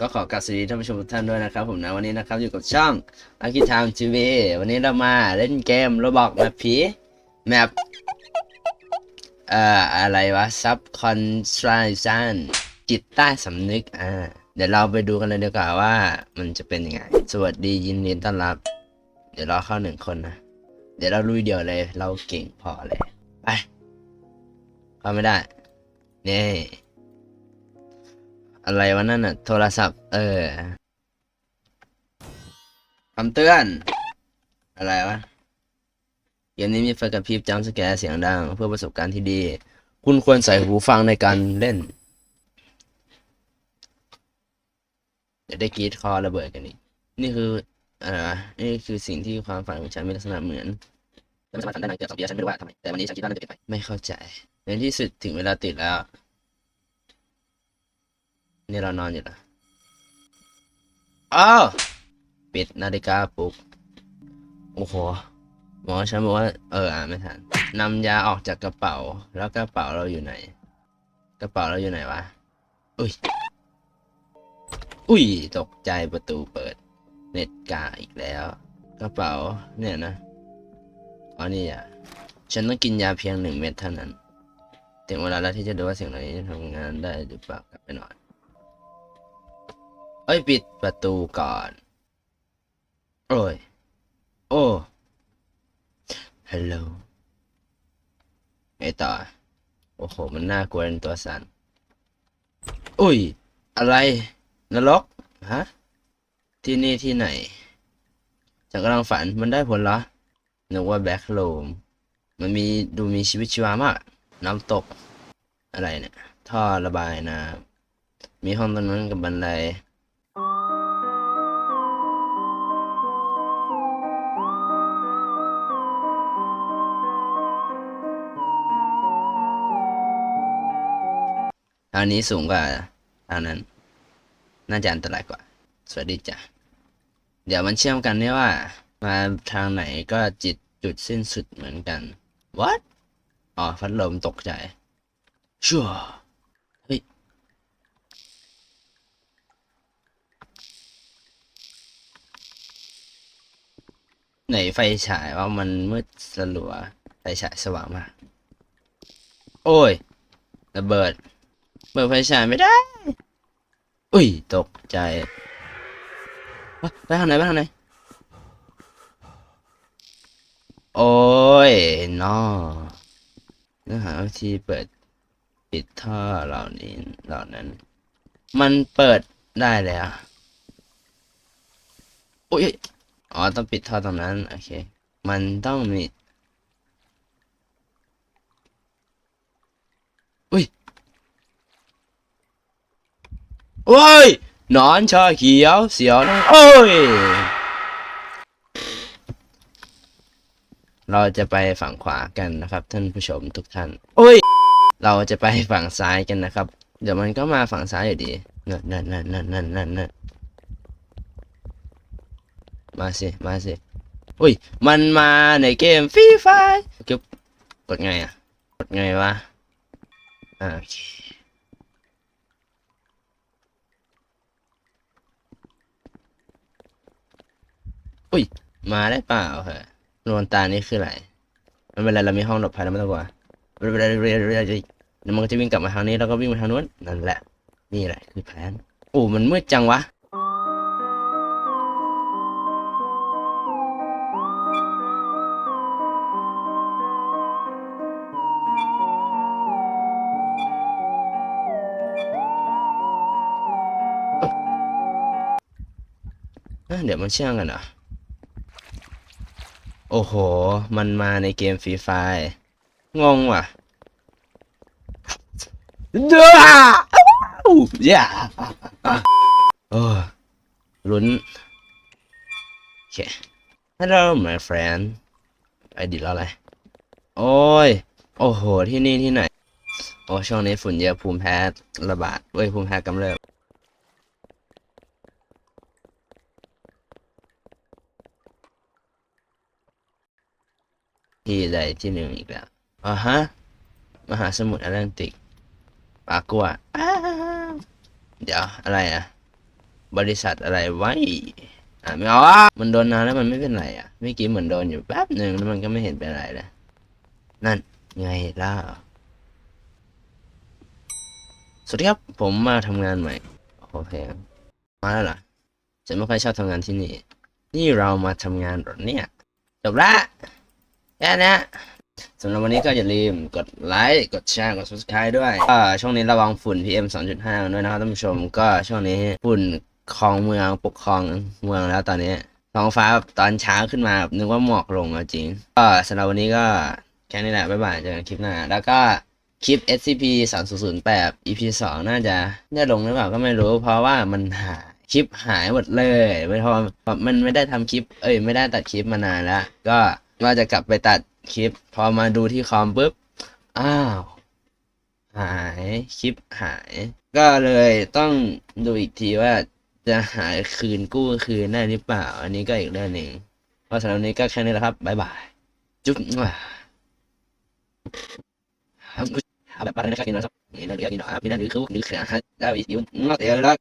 ก็ขอกราบสวัสดีท่านผู้ชมทุกท่านด้วยนะครับผมนะวันนี้นะครับอยู่กับช่องอากิทามทีวีวันนี้เรามาเล่นเกมโรบอกแมปผีแมปเอ่ออะไรวะซับคอนสตราชันจิตใต้สำนึกอ่าเดี๋ยวเราไปดูกันเลยดีกว่าว่ามันจะเป็นยังไง สวัสดียินดีต้อนรับ เดี๋ยวรอเข้าหนึ่งคนนะ เดี๋ยวเราลุยเดียวเลย เราเก่งพอเลยไปเข้าไม่ได้นี่ อะไรวะนั่นน่ะ โทรศัพท์ เออคำเตือน อะไรวะ เกมนี้มีไฟกระพริบจำสแกร์เสียงดัง เพื่อประสบการณ์ที่ดี คุณควรใส่หูฟังในการเล่นเดี๋ยวได้กรีดคอระเบิดกันอีกนี่คืออะไรวะนี่คือสิ่งที่ความฝันของฉันมีลักษณะเหมือนฉันไม่สามารถทำได้นานเกือบสองปีฉันไม่รู้ว่าทำไมแต่วันนี้ฉันคิดว่ามันจะเปลี่ยนไปไม่เข้าใจในที่สุดถึงเวลาติดแล้ว นี่เรานอนอยู่นะอ้าวปิดนาฬิกาปลุก โอ้โห หมอฉันบอกว่า เอออ่านไม่ทันนำยาออกจากกระเป๋า แล้วกระเป๋าเราอยู่ไหน กระเป๋าเราอยู่ไหนวะ อุ้ย อุ้ย ตกใจประตูเปิด เน็ตกาอีกแล้ว กระเป๋า เนี่ยนะ อ๋อนี่อะฉันต้องกินยาเพียงหนึ่งเม็ดเท่านั้น ถึงเวลาแล้วที่จะดูว่าสิ่งเหล่านี้จะทำงานได้หรือเปล่ากลับไปนอน เอ้ยปิดประตูก่อน โอ้ย โอ้ฮัลโหลไงต่อ โอ้โห มันน่ากลัวเป็นตัวสันอุ้ย อะไร นรก ฮะ ที่นี่ที่ไหนฉันกำลังฝัน มันได้ผลเหรอนึกว่าแบ็คโลม มันมีดูมีชีวิตชีวามาก น้ำตก อะไรเนี่ย ท่อระบายน้ำมีห้องตรงนั้นกับบันได ทางนี้สูงกว่าทางนั้น น่าจะอันตรายกว่า สวัสดีจ้ะ เดี๋ยวมันเชื่อมกันเนี่ยว่า มาทางไหนก็จิตจุดสิ้นสุดเหมือนกัน what อ๋อพัดลมตกใจ ชัวเฮ้ย ไหนไฟฉายว่ามันมืดสลัว ไฟฉายสว่างมาก โอ้ย ระเบิด ปิดไฟฉายไม่ได้ อุ้ย ตกใจ ไปทางไหนไปทางไหน โอ้ยนอเนื้อหาวิธีเปิดปิดท่อเหล่านี้เหล่านั้น มันเปิดได้แล้วโอ้ย อ๋อ ต้องปิดท่อตรงนั้น โอเค มันต้องมี อุ้ย โอ้ยนอนชาเขียวเสียวนะโอ้ย เราจะไปฝั่งขวากันนะครับ ท่านผู้ชมทุกท่านโอ้ย เราจะไปฝั่งซ้ายกันนะครับ เดี๋ยวมันก็มาฝั่งซ้ายอยู่ดีนั่นนั่นนั่นนั่นนั่นนั่นนั่นมาสิ มาสิ อุ้ย มันมาในเกมฟรีไฟกดไงอะ กดไงวะ อ่า อุ้ย มาได้เปล่าเหรอโนนตานี่คืออะไรไม่เป็นไรเรามีห้องหลบภัยแล้วไม่ต้องกลัวเรื่อยเรื่อยเรื่อยๆเดี๋ยวมันก็จะวิ่งกลับมาทางนี้แล้วก็วิ่งมาทางนู้นนั่นแหละ นี่แหละคือแผนโอ้มันมืดจังวะเอ้ยเดี๋ยวมันเชื่องกันเหรอ โอ้โห มันมาในเกมฟรีไฟงงว่ะเด้อย่าโอ้ลุ้นโอเค Hello my friend ไอดีแล้วอะไร โอ้ย โอ้โห ที่นี่ที่ไหน โอ้ช่วงนี้ฝุ่นเยอะภูมิแพ้ระบาดเว้ยภูมิแพ้กำเริบ ที่ใดที่หนึ่งอีกแล้วอ่าฮะ มหาสมุทรแอตแลนติกปากกัวอ้าเดี๋ยวอะไรอะ บริษัทอะไรไว้อ่าไม่ออกอะมันโดนนานแล้วมันไม่เป็นไรอะเมื่อกี้เหมือนโดนอยู่แป๊บหนึ่งแล้วมันก็ไม่เห็นเป็นไรเลยนั่นไงล่ะสวัสดีครับผมมาทำงานใหม่โอเคมาแล้วเหรอฉันไม่ค่อยชอบทำงานที่นี่ นี่เรามาทำงานหรอเนี่ยจบละ แค่นี้สำหรับวันนี้ก็อย่าลืมกดไลค์กดแชร์กด subscribe ด้วยก็ช่วงนี้ระวังฝุ่น PM 2.5 ด้วยนะครับท่านผู้ชมก็ช่วงนี้ฝุ่นครองเมืองปกครองเมืองแล้วตอนนี้ท้องฟ้าตอนเช้าขึ้นมานึกว่าหมอกลงจริงก็สำหรับวันนี้ก็แค่นี้แหละบ๊ายบายเจอกันคลิปหน้า แล้วก็คลิป SCP 3008 EP 2 น่าจะได้ลงหรือเปล่าก็ไม่รู้ เพราะว่ามันหายคลิปหายหมดเลยไม่พราะว่ามันไม่ได้ทำคลิป เอ้ยไม่ได้ตัดคลิปมานานแล้วก็ ว่าจะกลับไปตัดคลิป พอมาดูที่คอมปุ๊บ อ้าว หายคลิปหาย ก็เลยต้องดูอีกทีว่าจะหายคืนกู้คืนได้หรือเปล่า อันนี้ก็อีกเรื่องหนึ่งเพราะสำหรับนี้ก็แค่นี้แหละครับบ๊ายบาย จุ๊บครับแบบอะไรนะครับกินนะครับนี่เราเรียกกินหน่อยครับพี่นั่นหรือคือหรือขาได้อีกอยู่นอกแต่ละ